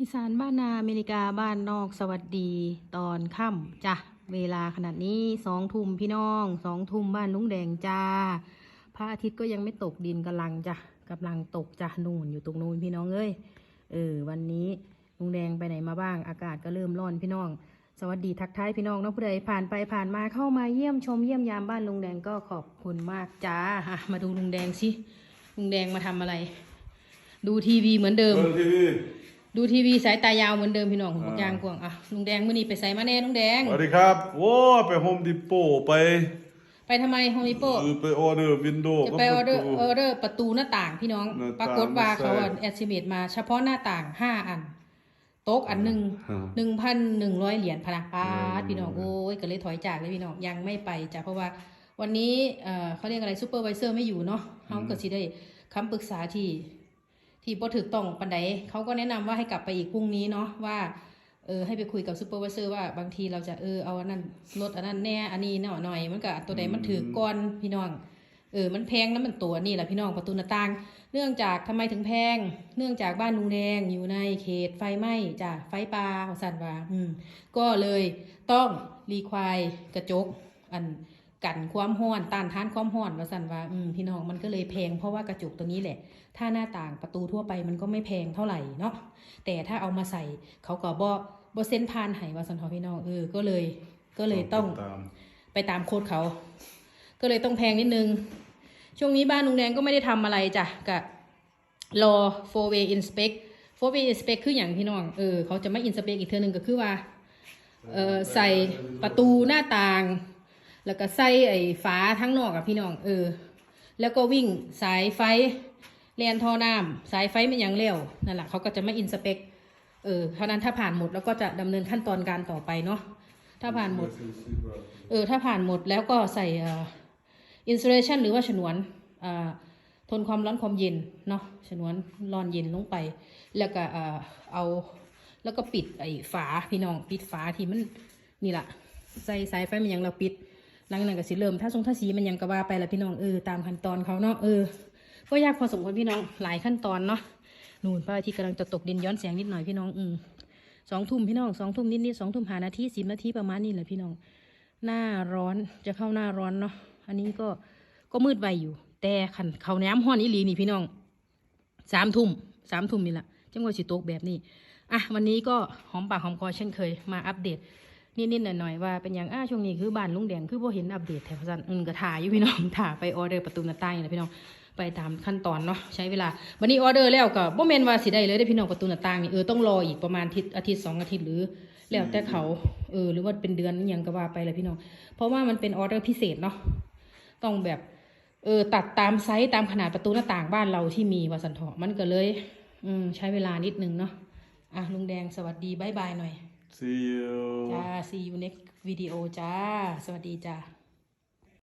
อีสานบ้านนาอเมริกาบ้านนอกสวัสดีตอนค่ำจ้ะเวลาขนาดนี้สองทุ่มพี่น้องสองทุ่มบ้านลุงแดงจ้าพระอาทิตย์ก็ยังไม่ตกดินกำลังจ้ะกำลังตกจ้ะนู่นอยู่ตรงนู้นพี่น้องเอ้ยเออวันนี้ลุงแดงไปไหนมาบ้าง อากาศก็เริ่มร้อนพี่น้อง สวัสดีทักทายพี่น้องน้องผู้ใดผ่านไปผ่านมาเข้ามาเยี่ยมชมเยี่ยมยามบ้านลุงแดงก็ขอบคุณมากจ้าะมาดูลุงแดงสิลุงแดงมาทำอะไร ดูทีวีเหมือนเดิม ดทีวีดูทีวีสายตายาวเหมือนเดิมพี่น้องผมบอกยางกวางอะลุงแดงมื่อนี้ไปใส่มาแน่ลุงแดง สวัสดีครับ โอ้ไปโฮมดิโปไป ไปทำไมโฮมิโปเออไปออเดอร์วินโดว์จะไปออเดอร์ออเดอร์ประตูหน้าต่างพี่น้องหน้าต่างปรากฏว่าเขาใช่แอดซิเมตมาเฉพาะหน้าต่างห้าอัน โต๊ะอันหนึ่งอ่าหนึ่งพันหนึ่งร้อยเหรียญพะนะปาดอืมพี่น้องโอ้ยก็เลยถอยจากเลยพี่น้องยังไม่ไปจ้ะเพราะว่าวันนี้เอ่อเขาเรียกอะไรซูเปอร์วิเซอร์ไม่อยู่เนาะเขาก็สิได้คำปรึกษาที่ ที่บ่ถูกต้องปันใดเขาก็แนะนำว่าให้กลับไปอีกพรุ่งนี้เนาะว่าเออให้ไปคุยกับซูเปอร์วิเซอร์ว่าบางทีเราจะเออเอาอันนั้นลดอันนั้นแน่อันนี้หน่อยหน่อยมันก็ตัวใดมันถือก้อนพี่น้องเออมันแพงนะมันตัวนี่แหละพี่น้องประตูหน้าต่าง เนื่องจากทำไมถึงแพง เนื่องจากบ้านลุงแดงอยู่ในเขตไฟไหม้จ้ะไฟป่าของสันว่าอืมก็เลยต้องรีควายกระจกอัน กันความห้อนต้านทานความห้อนว่าสันว่าอืมพี่น้องมันก็เลยแพงเพราะว่ากระจกตัวนี้แหละ ถ้าหน้าต่างประตูทั่วไปมันก็ไม่แพงเท่าไหร่เนาะแต่ถ้าเอามาใส่เขาก็บ่บ่เส้นพานให้ว่าสันทอพี่น้องเออก็เลย ก็เลยต้องไปตามโค้ดเขา ก็เลยต้องแพงนิดนึง ช่วงนี้บ้านลุงแดงก็ไม่ได้ทำอะไรจ้ะกะรอ four way inspect four way inspect คืออย่างพี่น้องเออเขาจะไม่ inspect อีกเทือหนึ่งก็คือว่าเออใส่ประตูหน้าต่าง แล้วก็ใส่ไอ้ฝาทั้งนอกอะพี่น้องเออ แล้วก็วิ่งสายไฟแลนท่อน้ำสายไฟมันยังเร็วนั่นแหละเขาก็จะไม่ inspect เออเท่านั้นถ้าผ่านหมดแล้วก็จะดำเนินขั้นตอนการต่อไปเนาะถ้าผ่านหมด เออ ถ้าผ่านหมดแล้วก็ใส่เอ่ออินซูเลชันหรือว่าฉนวนอ่าทนความร้อนความเย็นเนาะฉนวนร้อนเย็นลงไป แล้วก็เอ่อเอาแล้วก็ปิดไอ้ฝาพี่น้องปิดฝาที่มันนี่แหละใส่สายไฟมันยังเราปิด ลังนั้นก็สิเริ่มถ้าทรงถ้าสีมันยังกระว่าไปละพี่น้องเออตามขั้นตอนเขาเนาะเออก็ยากพอสมควรพี่น้องหลายขั้นตอนเนาะนู่นพระอาทิตย์กำลังจะตกดินย้อนแสงนิดหน่อยพี่น้องอืมสองทุ่มพี่น้องสองทุ่มนิดนิดสองทุ่มหานาทีสิบนาทีประมาณนี้แหละพี่น้อง หน้าร้อนจะเข้าหน้าร้อนเนาะอันนี้ก็ก็มืดไวอยู่ แต่ขันเขาน้ำห้อนอีหลีนี่พี่น้องสามทุ่มสามทุ่มนี่แหละจังหวะสิตกแบบนี้อะวันนี้ก็หอมปากหอมคอเช่นเคยมาอัปเดต นิดๆหน่อยๆว่าเป็นอย่างอ้าช่วงนี้คือบ้านลุงแดงคือพอเห็นอัปเดตแถวสันอืมก็ถ่ายอยู่พี่น้องถ่ายไปออเดอร์ประตูหน้าต่างนี่แหละพี่น้องไปตามขั้นตอนเนาะใช้เวลาวันนี้ออเดอร์แล้วก็บ่แม่นว่าสิได้เลยได้พี่น้องประตูหน้าต่างนี่เออต้องรออีกประมาณอาทิตย์อาทิตย์สองอาทิตย์หรือ แล้วแต่เขาเออหรือว่าเป็นเดือนยังก็ว่าไปเลยพี่น้อง เพราะว่ามันเป็นออเดอร์พิเศษเนาะต้องแบบเออตัดตามไซส์ตามขนาดประตูหน้าต่างบ้านเราที่มีวาสันเถาะมันก็เลย อืมใช้เวลานิดนึงเนาะอะลุงแดงสวัสดีบายบายหน่อย see you จ้า see you next video จ้า สวัสดีจ้า